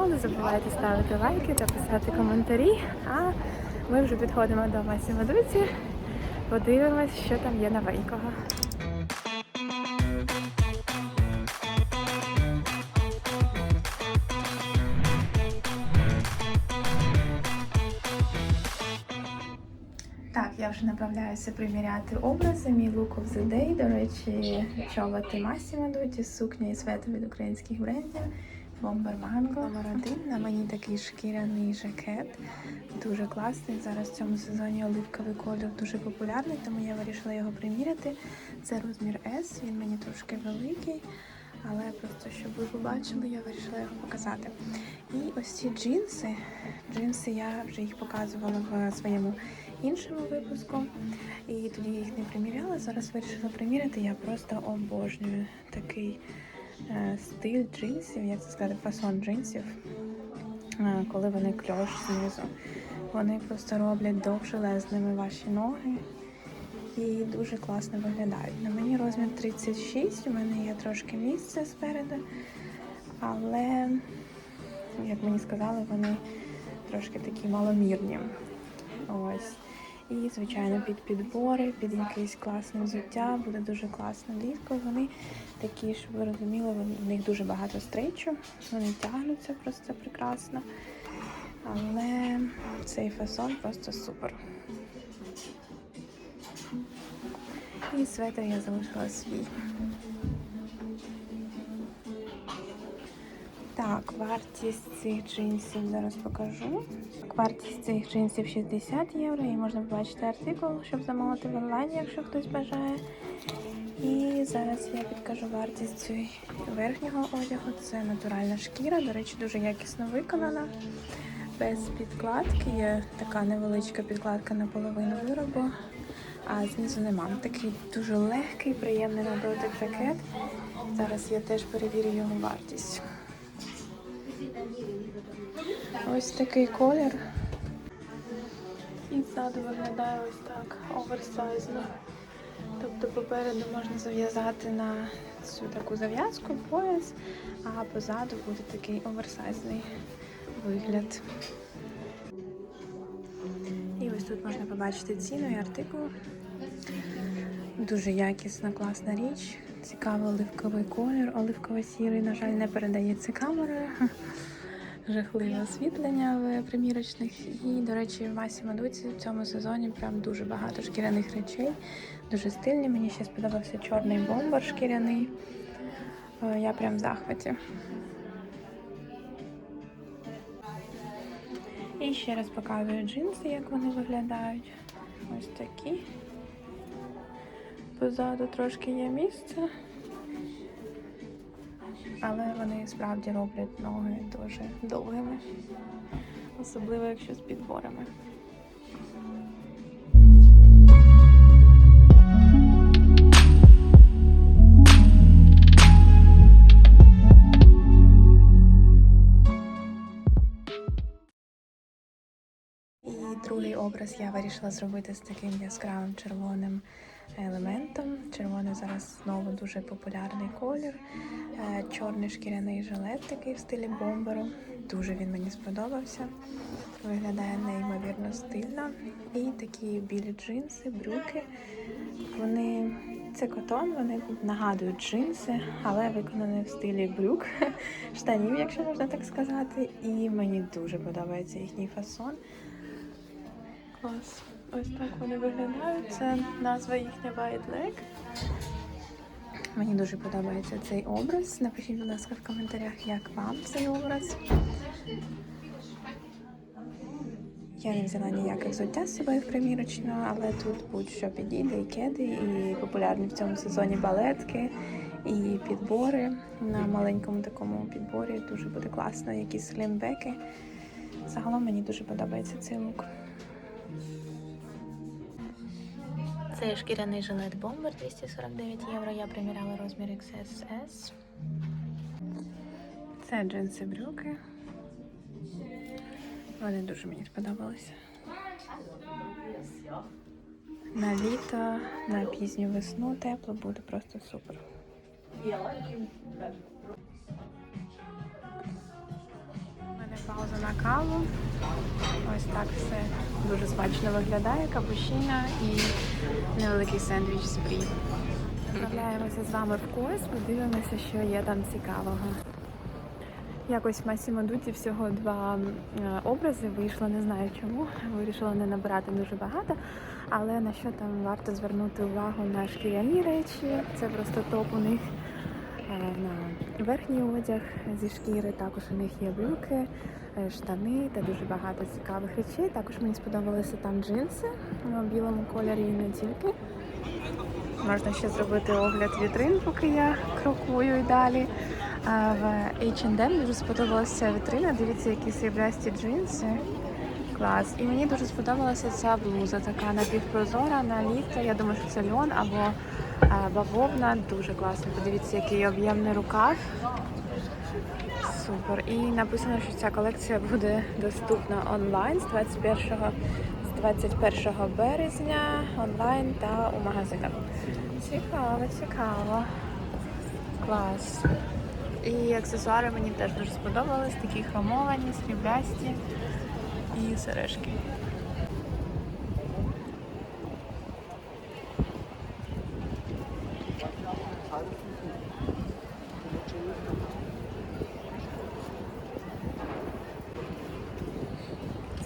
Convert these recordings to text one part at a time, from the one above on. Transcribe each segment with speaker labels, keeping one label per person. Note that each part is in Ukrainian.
Speaker 1: канал, не забувайте ставити лайки та писати коментарі. А ми вже підходимо до Масімо Дуті. Подивимось, що там є новенького. Так, я вже направляюся приміряти образи. Мій look of the day. До речі, чоботи Massimo Dutti, сукня і светр від українських брендів. Бомбер Манго. Номер один. На мені такий шкіряний жакет. Дуже класний. Зараз в цьому сезоні оливковий колір дуже популярний, тому я вирішила його приміряти. Це розмір S, він мені трошки великий. Але просто щоб ви побачили, я вирішила його показати. І ось ці джинси. Джинси я вже їх показувала в своєму іншому випуску. І тоді я їх не приміряла. Зараз вирішила приміряти. Я просто обожнюю такий стиль джинсів, як це сказати, фасон джинсів, е, коли вони кльош знизу. Вони просто роблять довжелезними ваші ноги і дуже класно виглядають. На мені розмір 36, у мене є трошки місця спереду, але, як мені сказали, вони трошки такі маломірні. Ось. І, звичайно, під підбори, під якесь класне взуття, буде дуже класно влітку. Вони такі, щоб ви розуміли, в них дуже багато стрейчу, вони тягнуться просто прекрасно. Але цей фасон просто супер. І светр я залишила свій. Так, вартість цих джинсів зараз покажу. Вартість цих джинсів 60 євро і можна побачити артикул, щоб замовити в онлайні, якщо хтось бажає. І зараз я підкажу вартість верхнього одягу. Це натуральна шкіра, до речі, дуже якісно виконана. Без підкладки є така невеличка підкладка на половину виробу, а знизу нема. Такий дуже легкий, приємний на дотик жакет. Зараз я теж перевірю його вартість. Ось такий колір. І ззаду виглядає ось так оверсайзно. Тобто попереду можна зав'язати на цю таку зав'язку, пояс, а позаду буде такий оверсайзний вигляд. І ось тут можна побачити ціну і артикул. Дуже якісна, класна річ. Цікавий оливковий колір, оливково-сірий, на жаль, не передається камерою. Жахливе освітлення в примірочних. І, до речі, в Масі Мадуці в цьому сезоні прям дуже багато шкіряних речей. Дуже стильні. Мені ще сподобався чорний бомбер шкіряний. Е, Я прям в захваті. І ще раз показую джинси, як вони виглядають. Ось такі. Позаду трошки є місце. Але вони справді роблять ноги дуже довгими, особливо якщо з підборами. Другий образ я вирішила зробити з таким яскравим червоним елементом. Червоний зараз знову дуже популярний колір. Е, Чорний шкіряний жилет такий в стилі бомберу. Дуже він мені сподобався. Виглядає неймовірно стильно. І такі білі джинси, брюки. Вони це котон, вони нагадують джинси, але виконані в стилі брюк, штанів, якщо можна так сказати. І мені дуже подобається їхній фасон. Клас. Ось так вони виглядають. Це назва їхня White Leg. Мені дуже подобається цей образ. Напишіть, будь ласка, в коментарях, як вам цей образ. Я не взяла ніяке взуття з собою в примірочну, але тут будь-що підійде, і кеди, і популярні в цьому сезоні балетки, і підбори. На маленькому такому підборі дуже буде класно, якісь слімбеки. Загалом мені дуже подобається цей лук. Це шкіряний жилет бомбер 249 євро. Я приміряла розмір XSS. Це джинси брюки. Вони дуже мені сподобалися. На літо, на пізню весну тепло буде просто супер. Пауза на каву. Ось так все дуже смачно виглядає. Капучино і невеликий сендвіч з фрі. Направляємося з вами в Кось, подивимося, що є там цікавого. Якось в Масімо Дуті всього два е, образи вийшло, не знаю чому. Вирішила не набирати дуже багато. Але на що там варто звернути увагу на шкіряні речі. Це просто топ у них на верхній одяг зі шкіри. Також у них є брюки, е, штани та дуже багато цікавих речей. Також мені сподобалися там джинси у білому кольорі і не тільки. Можна ще зробити огляд вітрин, поки я крокую і далі. В H&M дуже сподобалася вітрина. Дивіться, які сріблясті джинси. Клас. І мені дуже сподобалася ця блуза, така напівпрозора на літо. Я думаю, що це льон або бавовна. Дуже класно. Подивіться, який об'ємний рукав. Супер. І написано, що ця колекція буде доступна онлайн з 21, з 21 березня онлайн та у магазинах. Цікаво, цікаво. Клас. І аксесуари мені теж дуже сподобались, такі хромовані, сріблясті і сережки.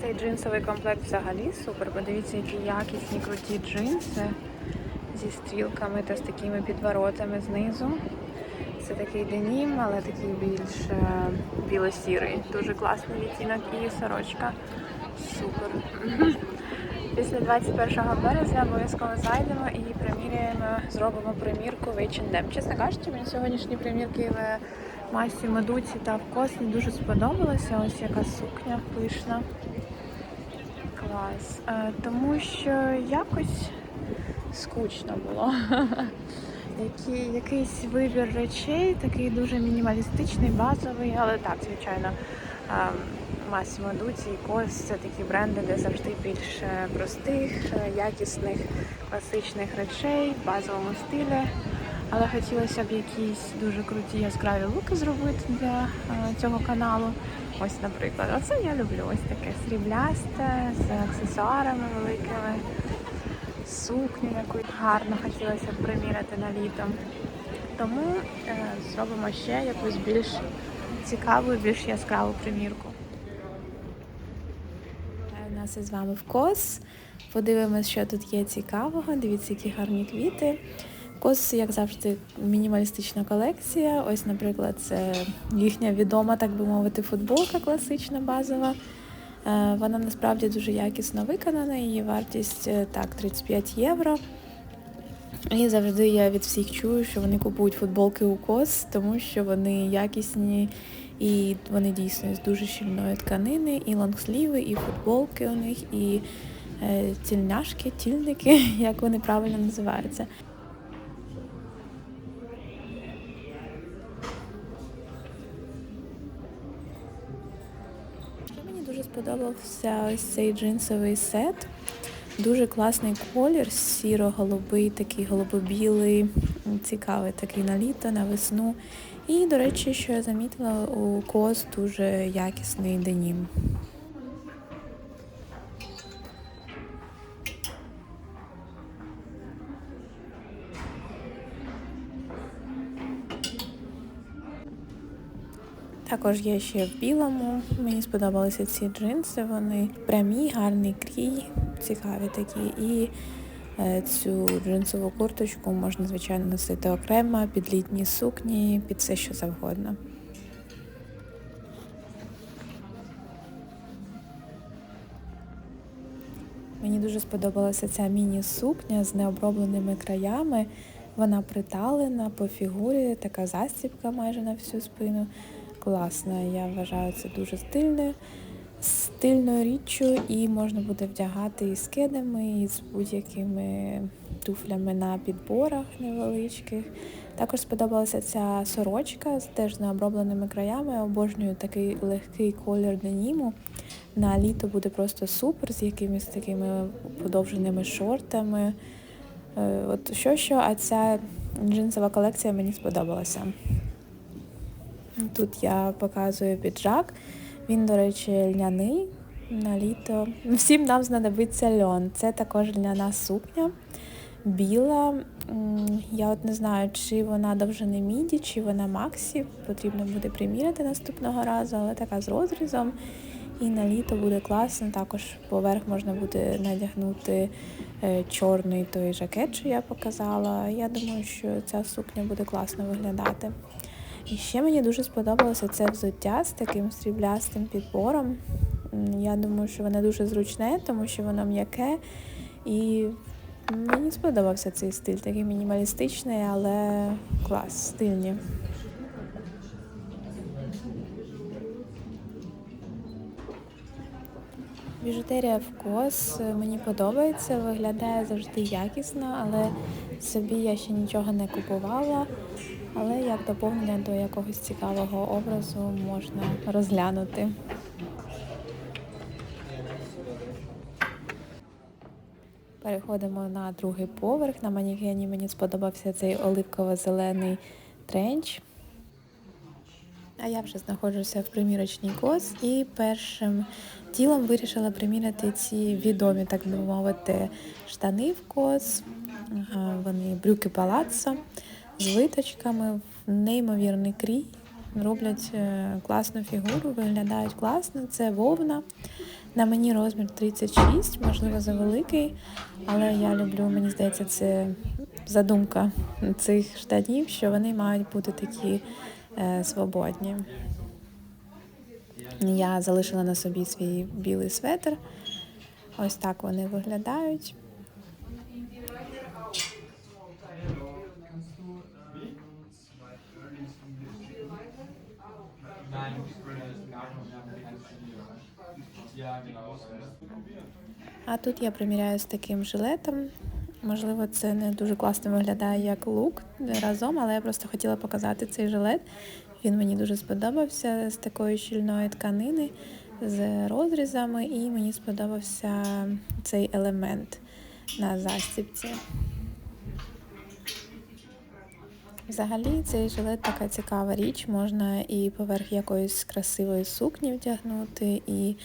Speaker 1: Цей джинсовий комплект взагалі супер. Подивіться, які якісні круті джинси зі стрілками та з такими підворотами знизу. Це такий денім, але такий більш е, біло-сірий. Дуже класний відтінок і сорочка. Супер. Після 21 березня обов'язково зайдемо і приміряємо, зробимо примірку в H&M. Чесно кажучи, мені сьогоднішні примірки в масі Медуці та в Косні дуже сподобалося. Ось яка сукня пишна. Клас. Е, Тому що якось скучно було. Який, якийсь вибір речей, такий дуже мінімалістичний, базовий, але так, звичайно, Massimo Dutti і Кос це такі бренди, де завжди більше простих, е, якісних, класичних речей в базовому стилі. Але хотілося б якісь дуже круті яскраві луки зробити для е, цього каналу. Ось, наприклад, оце я люблю. Ось таке сріблясте з аксесуарами великими сукню якусь гарно хотілося б приміряти на літо. Тому е, зробимо ще якусь більш цікаву, більш яскраву примірку. У нас із вами в кос. Подивимось, що тут є цікавого. Дивіться, які гарні квіти. Кос, як завжди, мінімалістична колекція. Ось, наприклад, це їхня відома, так би мовити, футболка класична, базова. Е, Вона насправді дуже якісно виконана, її вартість е, так 35 євро. І завжди я від всіх чую, що вони купують футболки у кос, тому що вони якісні і вони дійсно з дуже щільної тканини, і лонгсліви, і футболки у них, і е, тільняшки, тільники, як вони правильно називаються. Сподобався ось цей джинсовий сет. Дуже класний колір, сіро-голубий, такий голубо-білий, цікавий такий на літо, на весну. І, до речі, що я замітила, у кос дуже якісний денім. Також є ще в білому. Мені сподобалися ці джинси. Вони прямі, гарний крій, цікаві такі. І е, цю джинсову курточку можна, звичайно, носити окремо, під літні сукні, під все що завгодно. Мені дуже сподобалася ця міні-сукня з необробленими краями. Вона приталена по фігурі, така застібка майже на всю спину. Класна, я вважаю це дуже стильною, стильною річчю, і можна буде вдягати і з кедами, і з будь-якими туфлями на підборах невеличких. Також сподобалася ця сорочка з теж необробленими краями. Обожнюю такий легкий колір деніму. На літо буде просто супер з якимись такими подовженими шортами. Е, От що що, а ця джинсова колекція мені сподобалася. Тут я показую піджак. Він, до речі, льняний на літо. Всім нам знадобиться льон. Це також льняна сукня, біла. Я от не знаю, чи вона довжини міді, чи вона максі. Потрібно буде приміряти наступного разу, але така з розрізом. І на літо буде класно. Також поверх можна буде надягнути е, чорний той жакет, що я показала. Я думаю, що ця сукня буде класно виглядати. І ще мені дуже сподобалося це взуття з таким сріблястим підбором. Я думаю, що воно дуже зручне, тому що воно м'яке. І мені сподобався цей стиль, такий мінімалістичний, але клас, стильні. Біжутерія в кос е, мені подобається, виглядає завжди якісно, але собі я ще нічого не купувала. Але як доповнення до якогось цікавого образу можна розглянути. Переходимо на другий поверх. На манікені мені сподобався цей оливково-зелений тренч. А я вже знаходжуся в примірочній кос і першим ділом вирішила приміряти ці відомі, так би мовити, штани в кос. Вони брюки палаццо з виточками, неймовірний крій. Роблять е, класну фігуру, виглядають класно. Це вовна. На мені розмір 36, можливо, завеликий, але я люблю, мені здається, це задумка цих штанів, що вони мають бути такі е, свободні. Я залишила на собі свій білий светр. Ось так вони виглядають. А тут я приміряю з таким жилетом. Можливо, це не дуже класно виглядає як лук разом, але я просто хотіла показати цей жилет. Він мені дуже сподобався з такої щільної тканини, з розрізами, і мені сподобався цей елемент на застібці. Взагалі цей жилет така цікава річ, можна і поверх якоїсь красивої сукні вдягнути, і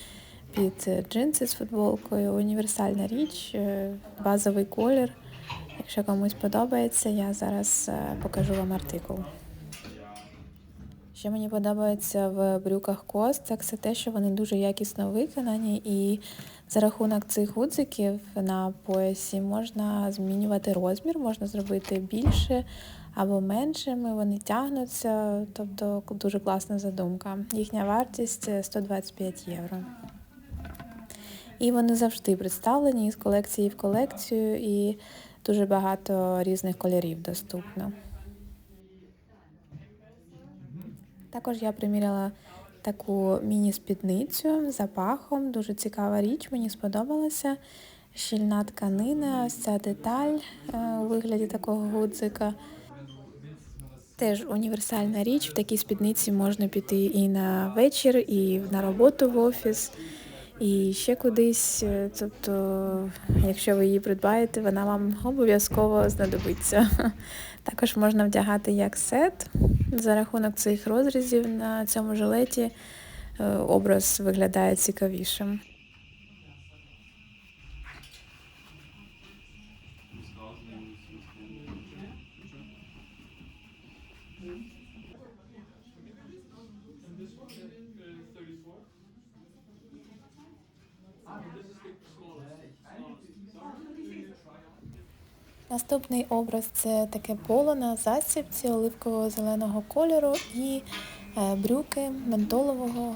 Speaker 1: під джинси з футболкою. Універсальна річ, е, базовий колір. Якщо комусь подобається, я зараз е, покажу вам артикул. Що мені подобається в брюках кост, це те, що вони дуже якісно виконані, і за рахунок цих гудзиків на поясі можна змінювати розмір, можна зробити більше або меншими, вони тягнуться, тобто дуже класна задумка. Їхня вартість 125 євро. І вони завжди представлені з колекції в колекцію, і дуже багато різних кольорів доступно. Також я приміряла таку міні-спідницю з запахом. Дуже цікава річ, мені сподобалася. Щільна тканина, ось ця деталь е, у вигляді такого гудзика. Теж універсальна річ. В такій спідниці можна піти і на вечір, і на роботу в офіс, і ще кудись. Тобто, якщо ви її придбаєте, вона вам обов'язково знадобиться. Також можна вдягати як сет. За рахунок цих розрізів на цьому жилеті е, образ виглядає цікавішим. Наступний образ це таке поло на засібці оливкового зеленого кольору і е, брюки ментолового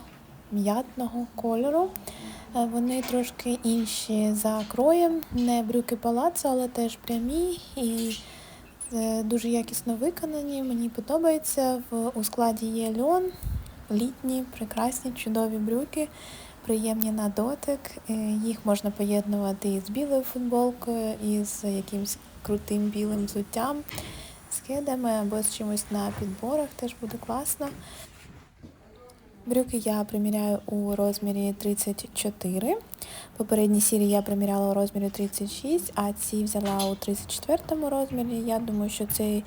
Speaker 1: м'ятного кольору. Е, Вони трошки інші за кроєм, не брюки палацу, але теж прямі і е, дуже якісно виконані. Мені подобається. У складі є льон, літні, прекрасні, чудові брюки, приємні на дотик. Їх можна поєднувати і з білою футболкою, і з якимось крутим білим взуттям, з кедами або з чимось на підборах, теж буде класно. Брюки я приміряю у розмірі 34. Попередні сірі я приміряла у розмірі 36, а ці взяла у 34 розмірі. Я думаю, що цей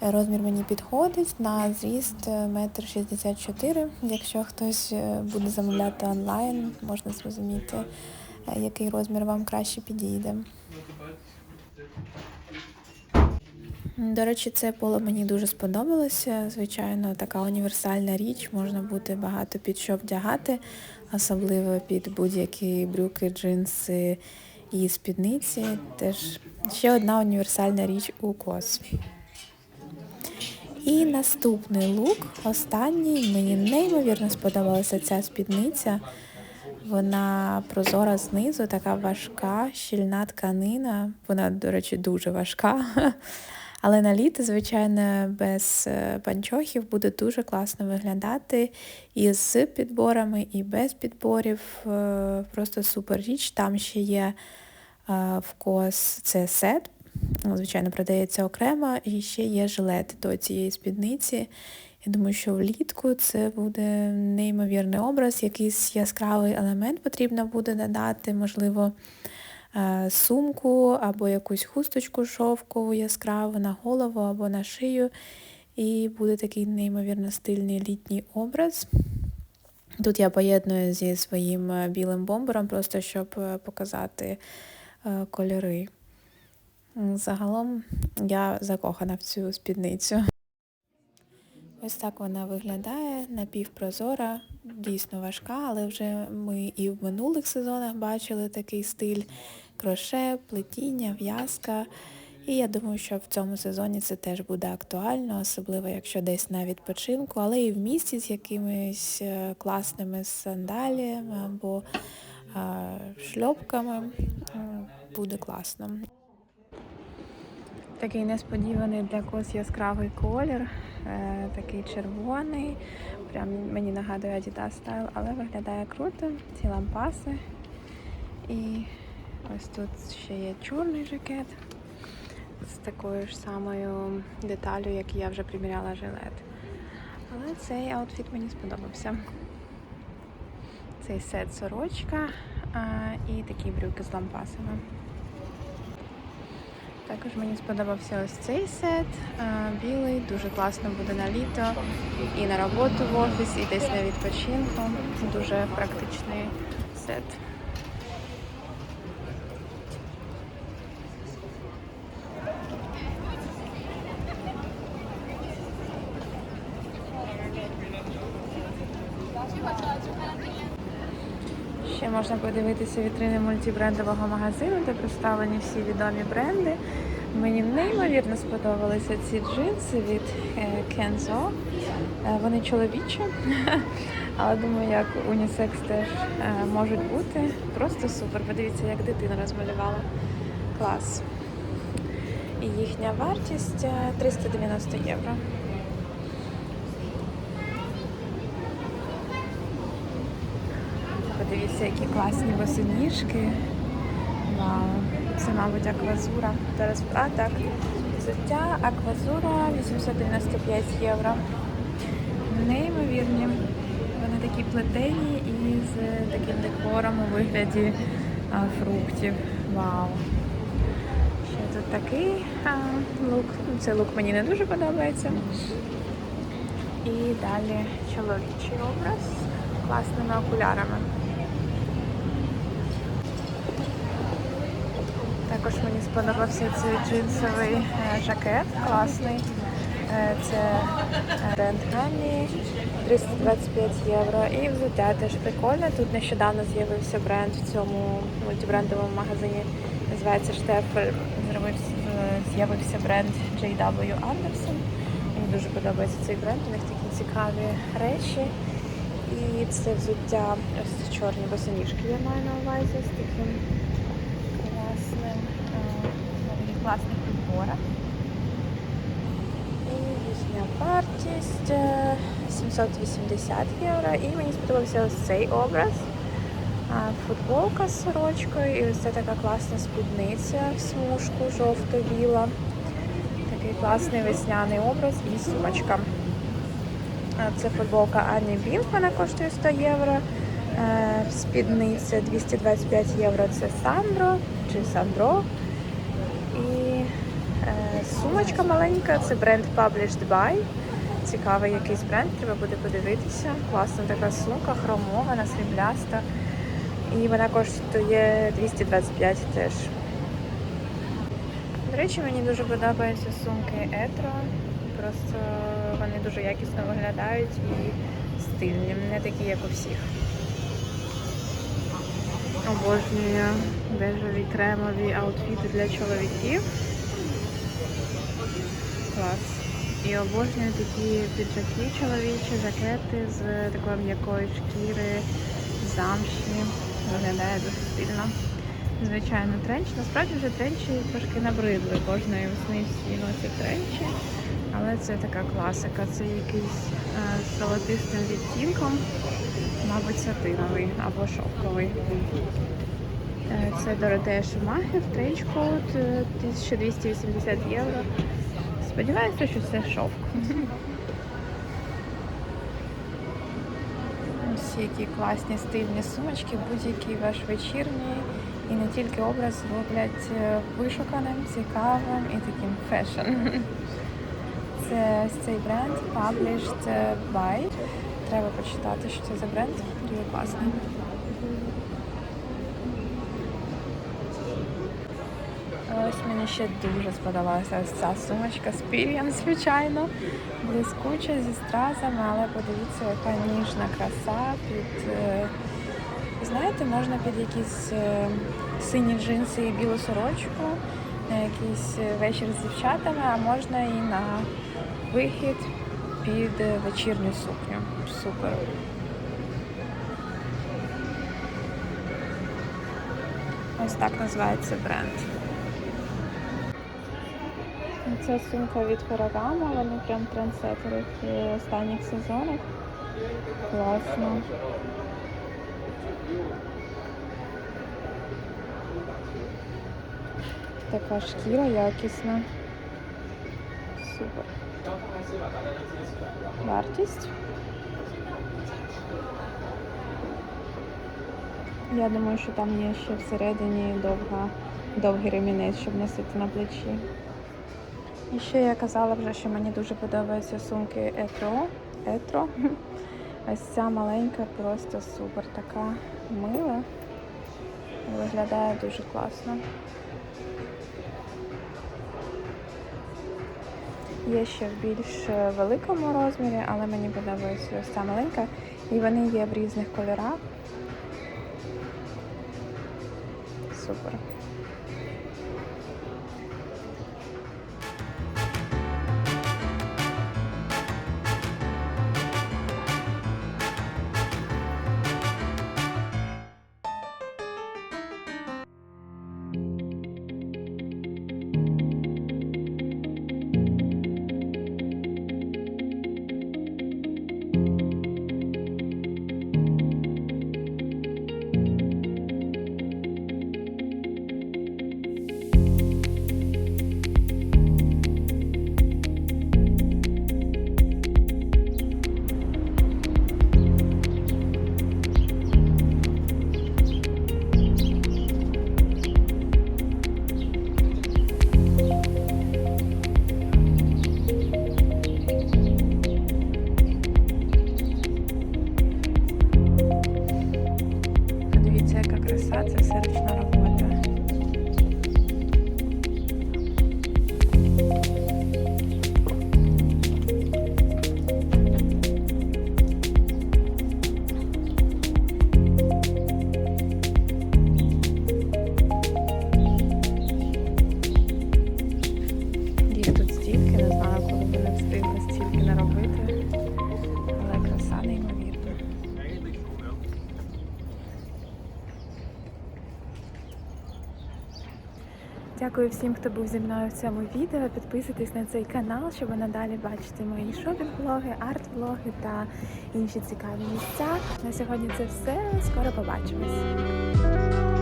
Speaker 1: розмір мені підходить на зріст 1,64 м. Якщо хтось е, буде замовляти онлайн, можна зрозуміти, е, який розмір вам краще підійде. До речі, це поло мені дуже сподобалося. Звичайно, така універсальна річ, можна буде багато під що вдягати, особливо під будь-які брюки, джинси і спідниці. Теж ще одна універсальна річ у кос. І наступний лук, останній, мені неймовірно сподобалася ця спідниця. Вона прозора знизу, така важка, щільна тканина. Вона, до речі, дуже важка. Але на літо, звичайно, без е, панчохів буде дуже класно виглядати і з підборами, і без підборів. Е, Просто супер річ. Там ще є е, вкос, це сет. Ну, Звичайно, продається окремо, і ще є жилет до цієї спідниці. Я думаю, що влітку це буде неймовірний образ, якийсь яскравий елемент потрібно буде додати, можливо, сумку або якусь хусточку шовкову яскраву на голову або на шию. І буде такий неймовірно стильний літній образ. Тут я поєдную зі своїм е, білим бомбером, просто щоб е, показати е, кольори. Загалом я закохана в цю спідницю. Ось так вона виглядає, напівпрозора, дійсно важка, але вже ми і в минулих сезонах бачили такий стиль кроше, плетіння, в'язка. І я думаю, що в цьому сезоні це теж буде актуально, особливо якщо десь на відпочинку, але і в місті з якимись е, класними сандаліями або а, шльопками буде класно. Такий несподіваний для кос яскравий колір, е, такий червоний. Прям мені нагадує Adidas Style, але виглядає круто. Ці лампаси. І ось тут ще є чорний жакет з такою ж самою деталю, як я вже приміряла жилет. Але цей аутфіт мені сподобався. Цей сет сорочка а, і такі брюки з лампасами. Також мені сподобався ось цей сет білий, дуже класно буде на літо і на роботу в офіс, і десь на відпочинку. Дуже практичний сет. Ще можна подивитися вітрини мультибрендового магазину, де представлені всі відомі бренди. Мені неймовірно сподобалися ці джинси від е, Kenzo. Е, Вони чоловічі, але думаю, як унісекс теж е, можуть бути. Просто супер. Подивіться, як дитина розмалювала. Клас. І їхня вартість е, 390 євро. Подивіться, які класні босоніжки. Вау. Це, мабуть, аквазура. Зараз а, так. Взуття аквазура 895 євро. Неймовірні. Вони такі плетені і з таким декором у вигляді а, фруктів. Вау. Ще тут такий а, лук. Цей лук мені не дуже подобається. І далі чоловічий образ класними окулярами. Також мені сподобався цей джинсовий е, жакет, класний. Е, Це бренд Ганні, 325 євро. І взуття теж прикольне. Тут нещодавно з'явився бренд в цьому мультибрендовому магазині. Називається Штефель. З'явився бренд JW Anderson. Мені дуже подобається цей бренд. У них такі цікаві речі. І це взуття ось чорні босоніжки я маю на увазі з таким е, на таких класних підборах. І їхня вартість е, 780 євро. І мені сподобався ось цей образ. Футболка з сорочкою і ось це така класна спідниця в смужку жовто-біла. Такий класний весняний образ і сумочка. Е, Це футболка Ані Бінк, вона коштує 100 євро. Е, Спідниця 225 євро це Сандро чи Сандро. І е, сумочка маленька, це бренд Published By. Цікавий якийсь бренд, треба буде подивитися. Класна така сумка, хромована, срібляста. І вона коштує 225 теж. До речі, мені дуже подобаються сумки Етро. Просто вони дуже якісно виглядають і стильні, не такі, як у всіх. Обожнюю бежеві кремові аутфіти для чоловіків. Клас. І обожнюю такі піджаки чоловічі, жакети з такої м'якої шкіри, замші. Виглядає дуже стильно. Звичайно, тренч. Насправді вже тренчі трошки набридли. Кожної весни всі носять тренчі. Але це така класика. Це якийсь е, золотистим відтінком, мабуть, сатиновий або шовковий. Е, Це Доротея Шумахер, тренчкоут, е, 1280 євро. Сподіваюся, що це шовк. Ось які класні стильні сумочки, будь-який ваш вечірній і не тільки образ роблять е, вишуканим, цікавим і таким фешн. Це цей бренд Published by. Треба почитати, що це за бренд. Дуже класний. Ось мені ще дуже сподобалася ось ця сумочка з пір'ям, звичайно. Блискуча зі стразами, але подивіться, яка ніжна краса під. е, Знаєте, можна під якісь е, сині джинси і білу сорочку, на якийсь е, вечір з дівчатами, а можна і на вихід під вечірню сукню. Супер. Ось так називається бренд. Ця сумка від Ferragamo, вони прям трендсеттери в останніх сезонах. Класно. Така шкіра якісна. Супер. Вартість. Я думаю, що там є ще всередині довга, довгий ремінець, щоб носити на плечі. І ще я казала вже, що мені дуже подобаються сумки Етро. Етро. Ось ця маленька просто супер така мила. Виглядає дуже класно. Є ще в більш великому розмірі, але мені подобається ця маленька. І вони є в різних кольорах. Супер. Дякую всім, хто був зі мною в цьому відео. Підписуйтесь на цей канал, щоб надалі бачити мої шопінг-влоги, арт-влоги та інші цікаві місця. На сьогодні це все. Скоро побачимось.